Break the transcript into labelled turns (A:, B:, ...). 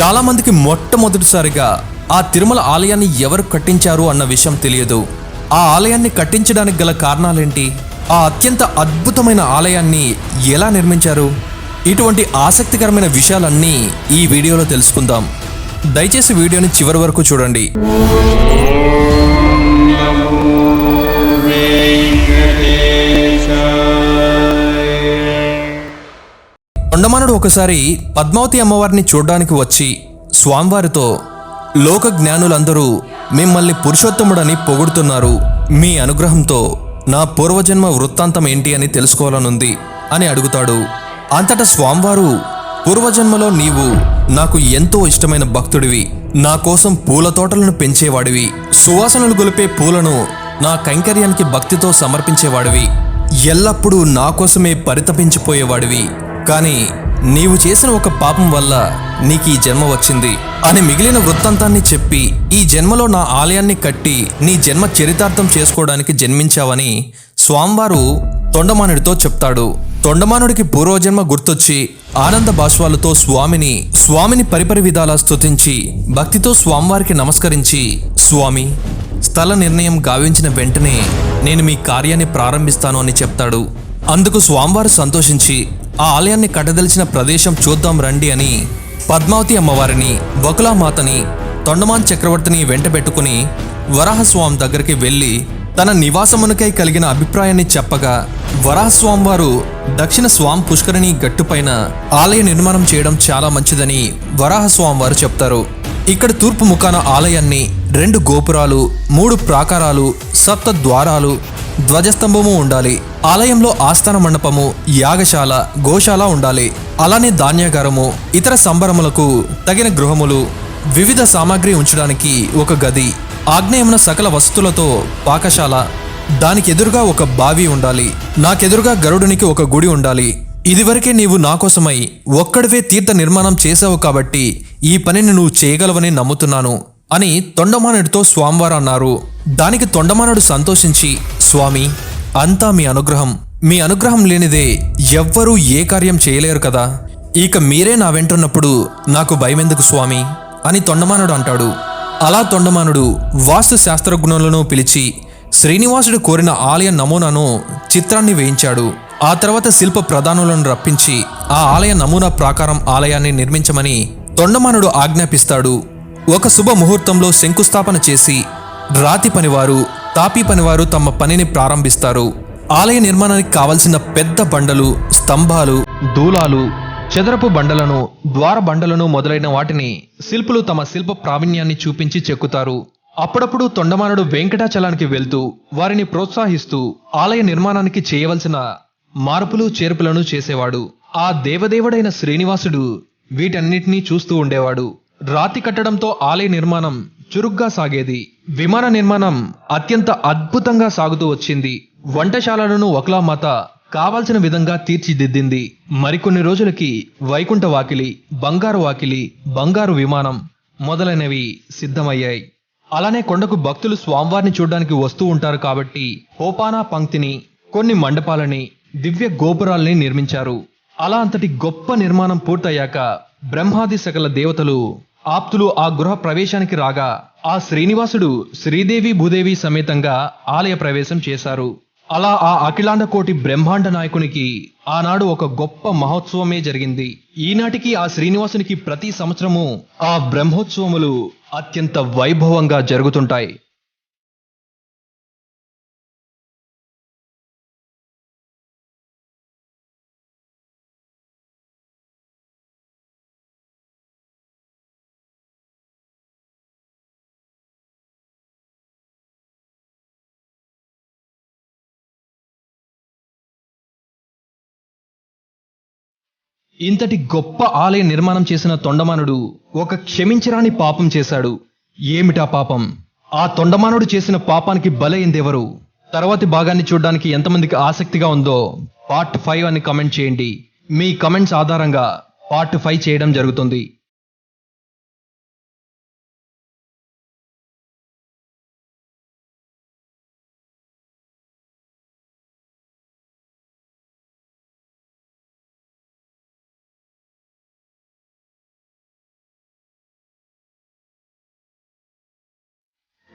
A: చాలా మందికి మొట్టమొదటిసారిగా ఆ తిరుమల ఆలయాన్ని ఎవరు కట్టించారు అన్న విషయం తెలియదు. ఆ ఆలయాన్ని కట్టించడానికి గల కారణాలేంటి? ఆ అత్యంత అద్భుతమైన ఆలయాన్ని ఎలా నిర్మించారు? ఇటువంటి ఆసక్తికరమైన విషయాలన్నీ ఈ వీడియోలో తెలుసుకుందాం. దయచేసి వీడియోని చివరి వరకు చూడండి. తొండమానుడు ఒకసారి పద్మావతి అమ్మవారిని చూడ్డానికి వచ్చి స్వామివారితో లోక జ్ఞానులందరూ మిమ్మల్ని పురుషోత్తముడని పొగుడుతున్నారు. మీ అనుగ్రహంతో నా పూర్వజన్మ వృత్తాంతం ఏంటి అని తెలుసుకోవాలనుంది అని అడుగుతాడు. అంతటా స్వామివారు పూర్వజన్మలో నీవు నాకు ఎంతో ఇష్టమైన భక్తుడివి. నా కోసం పూల తోటలను పెంచేవాడివి. సువాసనలు గొలిపే పూలను నా కైంకర్యానికి భక్తితో సమర్పించేవాడివి. ఎల్లప్పుడూ నా కోసమే పరితపించిపోయేవాడివి. కానీ నీవు చేసిన ఒక పాపం వల్ల నీకు ఈ జన్మ వచ్చింది. అని మిగిలిన వృత్తాంతాన్ని చెప్పి ఈ జన్మలో నా ఆలయాన్ని కట్టి నీ జన్మ చరితార్థం చేసుకోవడానికి జన్మించావని స్వామివారు తొండమానుడితో చెప్తాడు. తొండమానుడికి పూర్వజన్మ గుర్తొచ్చి ఆనంద బాష్వాలతో స్వామిని స్వామిని పరిపరి విధాలా స్తుతించి భక్తితో స్వామివారికి నమస్కరించి స్వామి స్థల నిర్ణయం గావించిన వెంటనే నేను మీ కార్యాన్ని ప్రారంభిస్తాను అని చెప్తాడు. అందుకు స్వామివారు సంతోషించి ఆ ఆలయాన్ని కట్టదలిచిన ప్రదేశం చూద్దాం రండి అని పద్మావతి అమ్మవారిని బకులామాతని తొండమాన్ చక్రవర్తిని వెంటబెట్టుకుని వరాహస్వామి దగ్గరికి వెళ్ళి తన నివాసమునకై కలిగిన అభిప్రాయాన్ని చెప్పగా వరాహస్వామి వారు దక్షిణ స్వామి పుష్కరిణి గట్టుపైన ఆలయ నిర్మాణం చేయడం చాలా మంచిదని వరాహస్వామి వారు చెప్తారు. ఇక్కడ తూర్పు ముఖాన ఆలయాన్ని రెండు గోపురాలు మూడు ప్రాకారాలు సప్త ద్వారాలు ధ్వజస్తంభము ఉండాలి. ఆలయంలో ఆస్థాన మండపము యాగశాల గోశాల ఉండాలి. అలానే ధాన్యాగారము ఇతర సంబరములకు తగిన గృహములు వివిధ సామాగ్రి ఉంచడానికి ఒక గది ఆగ్నేయమున సకల వస్తువులతో పాకశాల. దానికి ఎదురుగా ఒక బావి ఉండాలి. నాకెదురుగా గరుడునికి ఒక గుడి ఉండాలి. ఇదివరకే నీవు నా కోసమై ఒక్కడివే తీర్థ నిర్మాణం చేశావు కాబట్టి ఈ పనిని నువ్వు చేయగలవని నమ్ముతున్నాను అని తొండమానుడితో స్వామివారు అన్నారు. దానికి తొండమానుడు సంతోషించి స్వామి అంతా మీ అనుగ్రహం. మీ అనుగ్రహం లేనిదే ఎవ్వరూ ఏ కార్యం చేయలేరు కదా. ఇక మీరే నా వెంటున్నప్పుడు నాకు భయమెందుకు స్వామి? అని తొండమానుడు అంటాడు. అలా తొండమానుడు వాస్తు శాస్త్రజ్ఞులను పిలిచి శ్రీనివాసుడు కోరిన ఆలయ నమూనాను చిత్రాన్ని వేయించాడు. ఆ తర్వాత శిల్ప ప్రధానులను రప్పించి ఆ ఆలయ నమూనా ప్రాకారం ఆలయాన్ని నిర్మించమని తొండమానుడు ఆజ్ఞాపిస్తాడు. ఒక శుభ ముహూర్తంలో శంకుస్థాపన చేసి రాతి పనివారు తాపీ పనివారు తమ పనిని ప్రారంభిస్తారు. ఆలయ నిర్మాణానికి కావలసిన పెద్ద బండలు స్తంభాలు దూలాలు చదరపు బండలను ద్వార బండలను మొదలైన వాటిని శిల్పులు తమ శిల్ప ప్రావీణ్యాన్ని చూపించి చెక్కుతారు. అప్పుడప్పుడు తొండమానుడు వెంకటాచలానికి వెళ్తూ వారిని ప్రోత్సహిస్తూ ఆలయ నిర్మాణానికి చేయవలసిన మార్పులు చేర్పులను చేసేవాడు. ఆ దేవదేవుడైన శ్రీనివాసుడు వీటన్నిటినీ చూస్తూ ఉండేవాడు. రాతి కట్టడంతో ఆలయ నిర్మాణం చురుగ్గా సాగేది. విమాన నిర్మాణం అత్యంత అద్భుతంగా సాగుతూ వచ్చింది. వంటశాలలను ఒకలామాత కావాల్సిన విధంగా తీర్చిదిద్దింది. మరికొన్ని రోజులకి వైకుంఠ వాకిలి బంగారు వాకిలి బంగారు విమానం మొదలైనవి సిద్ధమయ్యాయి. అలానే కొండకు భక్తులు స్వామివారిని చూడడానికి వస్తూ ఉంటారు కాబట్టి హోపానా పంక్తిని కొన్ని మండపాలని దివ్య గోపురాల్ని నిర్మించారు. అలా అంతటి గొప్ప నిర్మాణం పూర్తయ్యాక బ్రహ్మాది సకల దేవతలు ఆప్తులు ఆ గృహ ప్రవేశానికి రాగా ఆ శ్రీనివాసుడు శ్రీదేవి భూదేవి సమేతంగా ఆలయ ప్రవేశం చేశారు. అలా ఆ అఖిలాండ కోటి బ్రహ్మాండ నాయకునికి ఆనాడు ఒక గొప్ప మహోత్సవమే జరిగింది. ఈనాటికి ఆ శ్రీనివాసునికి ప్రతి సంవత్సరము ఆ బ్రహ్మోత్సవములు అత్యంత వైభవంగా జరుగుతుంటాయి. ఇంతటి గొప్ప ఆలయ నిర్మాణం చేసిన తొండమానుడు ఒక క్షమించరాని పాపం చేశాడు. ఏమిటా పాపం? ఆ తొండమానుడు చేసిన పాపానికి బలైందెవరు తర్వాతి భాగాన్ని చూడడానికి ఎంతమందికి ఆసక్తిగా ఉందో పార్ట్ ఫైవ్ అని కమెంట్ చేయండి. మీ కమెంట్స్ ఆధారంగా పార్ట్ ఫైవ్ చేయడం జరుగుతుంది.